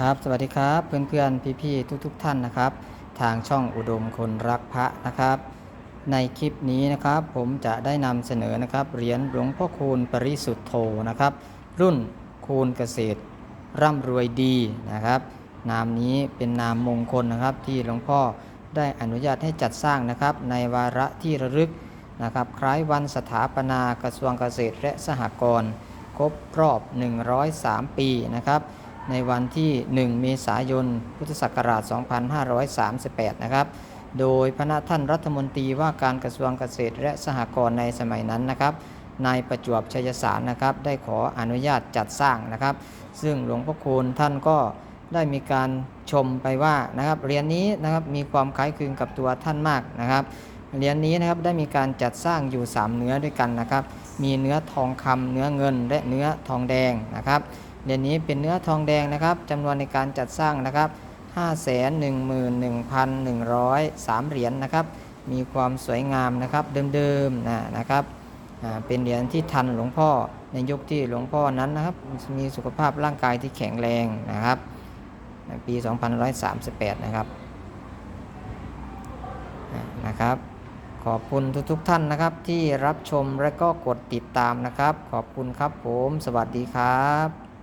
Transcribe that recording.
ครับสวัสดีครับเพื่อนๆพี่ๆทุกๆท่านนะครับ ทางช่องอุดมคนรักพระนะครับ ในคลิปนี้นะครับผมจะได้นำเสนอนะครับเหรียญหลวงพ่อคูณปริสุทธโธนะครับ รุ่นคูณเกษตร ร่ำรวยดีนะครับ นามนี้เป็นนามมงคลนะครับที่หลวงพ่อได้อนุญาตให้จัดสร้างนะครับ ในวาระที่ระลึกนะครับ คล้ายวันสถาปนากระทรวงเกษตรและสหกรณ์ครบรอบ 103 ปีนะครับ ในวันที่ 1 เมษายน พุทธศักราช 2538 นะครับ โดยพระท่านรัฐมนตรีว่าการกระทรวงเกษตรและสหกรณ์ในสมัยนั้นนะครับ นายประจวบชัยสารนะครับ ได้ขออนุญาตจัดสร้างนะครับ ซึ่งหลวงพ่อคูณท่านก็ได้มีการชมไปว่านะครับเหรียญนี้นะครับมีความคล้ายคลึงกับตัวท่านมากนะครับเหรียญนี้นะครับได้มีการจัดสร้างอยู่ 3 เนื้อด้วยกันนะครับ มีเนื้อทองคำเนื้อเงินและเนื้อทองแดงนะครับ เหรียญนี้เป็นเนื้อทองแดงนะครับจำนวนในการจัดสร้างนะครับ511,103 เหรียญนะครับ มีความสวยงามนะครับเดิมๆนะนะครับเป็นเหรียญที่ทันหลวงพ่อในยุคที่หลวงพ่อนั้นนะครับ มีสุขภาพร่างกายที่แข็งแรงนะครับในปี2538 นะครับนะครับ ขอบคุณทุกๆท่านนะครับที่รับชมและก็กดติดตามนะครับ ขอบคุณครับผม สวัสดีครับ